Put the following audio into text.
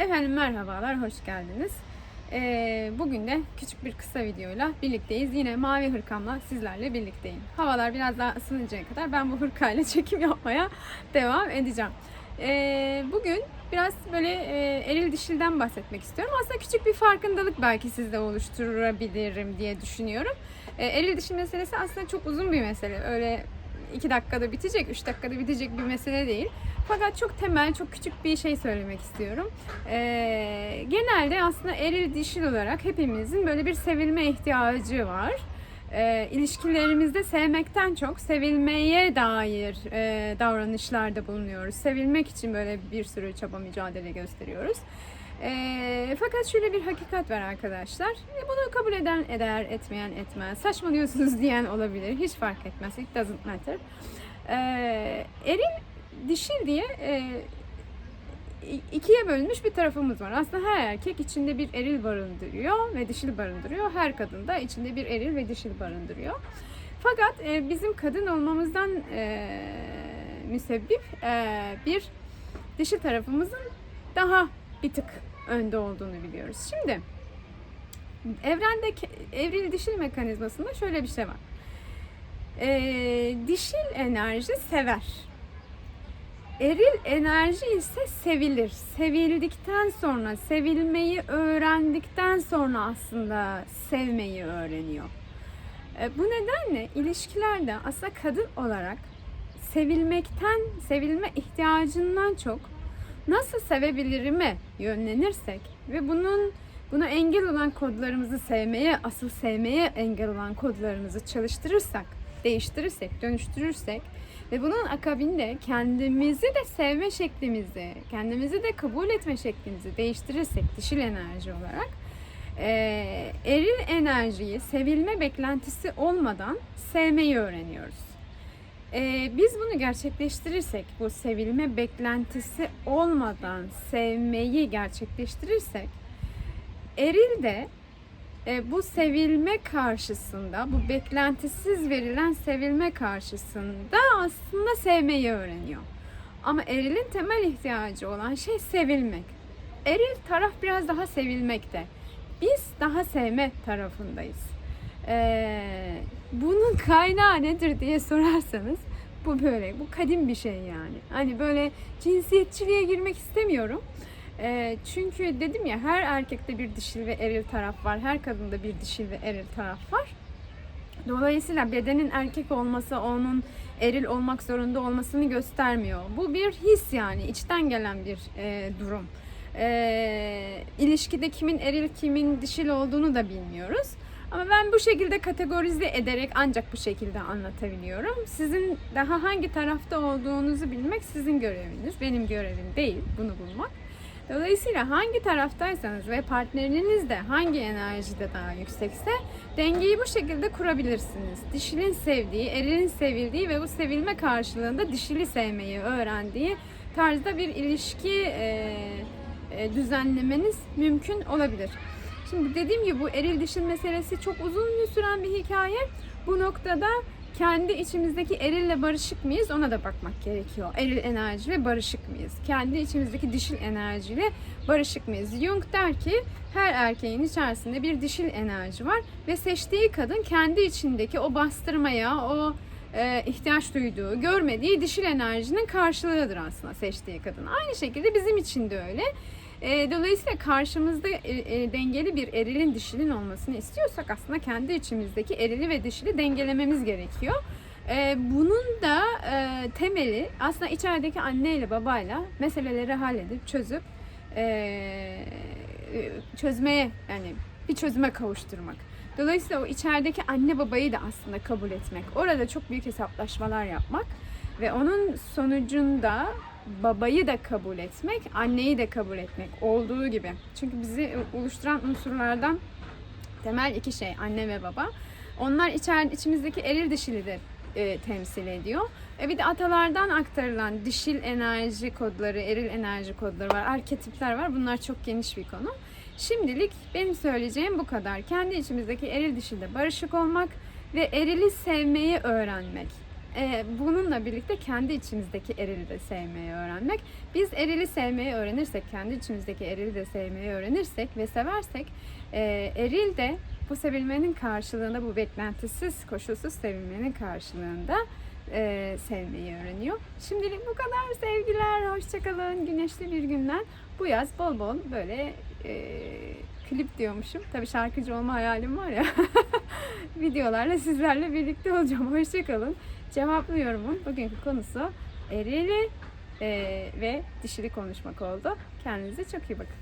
Efendim merhabalar, hoş geldiniz. Ee, bugün de küçük bir kısa videoyla birlikteyiz. Yine mavi hırkamla sizlerle birlikteyim. Havalar biraz daha ısınıncaya kadar ben bu hırkayla çekim yapmaya devam edeceğim. Ee, bugün biraz böyle e, eril dişilden bahsetmek istiyorum. Aslında küçük bir farkındalık belki sizde oluşturabilirim diye düşünüyorum. Ee, eril dişil meselesi aslında çok uzun bir mesele. Öyle iki dakikada bitecek, üç dakikada bitecek bir mesele değil. Fakat çok temel, çok küçük bir şey söylemek istiyorum. Ee, genelde aslında eril dişil olarak hepimizin böyle bir sevilme ihtiyacı var. Ee, ilişkilerimizde sevmekten çok sevilmeye dair e, davranışlarda bulunuyoruz. Sevilmek için böyle bir sürü çaba mücadele gösteriyoruz. Ee, fakat şöyle bir hakikat var arkadaşlar. E, Bunu kabul eden eder, etmeyen etmez. Saçmalıyorsunuz diyen olabilir. Hiç fark etmez. It doesn't matter. Ee, eril dişil diye e, ikiye bölünmüş bir tarafımız var. Aslında her erkek içinde bir eril barındırıyor ve dişil barındırıyor. Her kadın da içinde bir eril ve dişil barındırıyor. Fakat e, bizim kadın olmamızdan e, müsebbip e, bir dişil tarafımızın daha bir tık önde olduğunu biliyoruz. Şimdi evrende evril dişil mekanizmasında şöyle bir şey var. E, dişil enerji sever. Eril enerji ise sevilir. Sevildikten sonra, sevilmeyi öğrendikten sonra aslında sevmeyi öğreniyor. E, bu nedenle ilişkilerde aslında kadın olarak sevilmekten, sevilme ihtiyacından çok nasıl sevebilirime yönlenirsek ve bunun buna engel olan kodlarımızı sevmeye, asıl sevmeye engel olan kodlarımızı çalıştırırsak, değiştirirsek, dönüştürürsek ve bunun akabinde kendimizi de sevme şeklimizi, kendimizi de kabul etme şeklimizi değiştirirsek dişil enerji olarak eril enerjiyi sevilme beklentisi olmadan sevmeyi öğreniyoruz. Eee, biz bunu gerçekleştirirsek, bu sevilme beklentisi olmadan sevmeyi gerçekleştirirsek, eril de e, bu sevilme karşısında, bu beklentisiz verilen sevilme karşısında aslında sevmeyi öğreniyor. Ama erilin temel ihtiyacı olan şey sevilmek. Eril taraf biraz daha sevilmekte. Biz daha sevme tarafındayız. Ee, bunun kaynağı nedir diye sorarsanız bu böyle, bu kadim bir şey yani. Hani böyle cinsiyetçiliğe girmek istemiyorum. Ee, çünkü dedim ya her erkekte bir dişil ve eril taraf var. Her kadında bir dişil ve eril taraf var. Dolayısıyla bedenin erkek olması onun eril olmak zorunda olmasını göstermiyor. Bu bir his yani içten gelen bir e, durum. E, ilişkide kimin eril kimin dişil olduğunu da bilmiyoruz. Ama ben bu şekilde kategorize ederek ancak bu şekilde anlatabiliyorum. Sizin daha hangi tarafta olduğunuzu bilmek sizin göreviniz. Benim görevim değil bunu bulmak. Dolayısıyla hangi taraftaysanız ve partneriniz de hangi enerjide daha yüksekse dengeyi bu şekilde kurabilirsiniz. Dişilin sevdiği, erilin sevildiği ve bu sevilme karşılığında dişili sevmeyi öğrendiği tarzda bir ilişki e, e, düzenlemeniz mümkün olabilir. Şimdi dediğim gibi bu eril dişil meselesi çok uzun süren bir hikaye. Bu noktada kendi içimizdeki erille barışık mıyız ona da bakmak gerekiyor. Eril enerjiyle barışık mıyız? Kendi içimizdeki dişil enerjiyle barışık mıyız? Jung der ki her erkeğin içerisinde bir dişil enerji var ve seçtiği kadın kendi içindeki o bastırmaya, o e, ihtiyaç duyduğu, görmediği dişil enerjinin karşılığıdır aslında seçtiği kadın. Aynı şekilde bizim için de öyle. E, dolayısıyla karşımızda e, e, dengeli bir erilin dişilin olmasını istiyorsak aslında kendi içimizdeki erili ve dişili dengelememiz gerekiyor. E, bunun da e, temeli aslında içerideki anneyle babayla meseleleri halledip çözüp e, çözmeye yani bir çözüme kavuşturmak. Dolayısıyla o içerideki anne babayı da aslında kabul etmek. Orada çok büyük hesaplaşmalar yapmak ve onun sonucunda babayı da kabul etmek, anneyi de kabul etmek olduğu gibi. Çünkü bizi oluşturan unsurlardan temel iki şey anne ve baba. Onlar içer, içimizdeki eril dişili de e, temsil ediyor. E bir de atalardan aktarılan dişil enerji kodları, eril enerji kodları var, arketipler var. Bunlar çok geniş bir konu. Şimdilik benim söyleyeceğim bu kadar. Kendi içimizdeki eril dişilde barışık olmak ve erili sevmeyi öğrenmek. E, bununla birlikte kendi içimizdeki erili de sevmeyi öğrenmek. Biz erili sevmeyi öğrenirsek, kendi içimizdeki erili de sevmeyi öğrenirsek ve seversek e, eril de bu sevilmenin karşılığında, bu beklentisiz, koşulsuz sevilmenin karşılığında e, sevmeyi öğreniyor. Şimdilik bu kadar sevgiler. Hoşçakalın. Güneşli bir günden bu yaz bol bol böyle e, klip diyormuşum. Tabii şarkıcı olma hayalim var ya. Videolarla sizlerle birlikte olacağım. Hoşçakalın. Cevaplı yorumun bugünkü konusu erili e, ve dişili konuşmak oldu. Kendinize çok iyi bakın.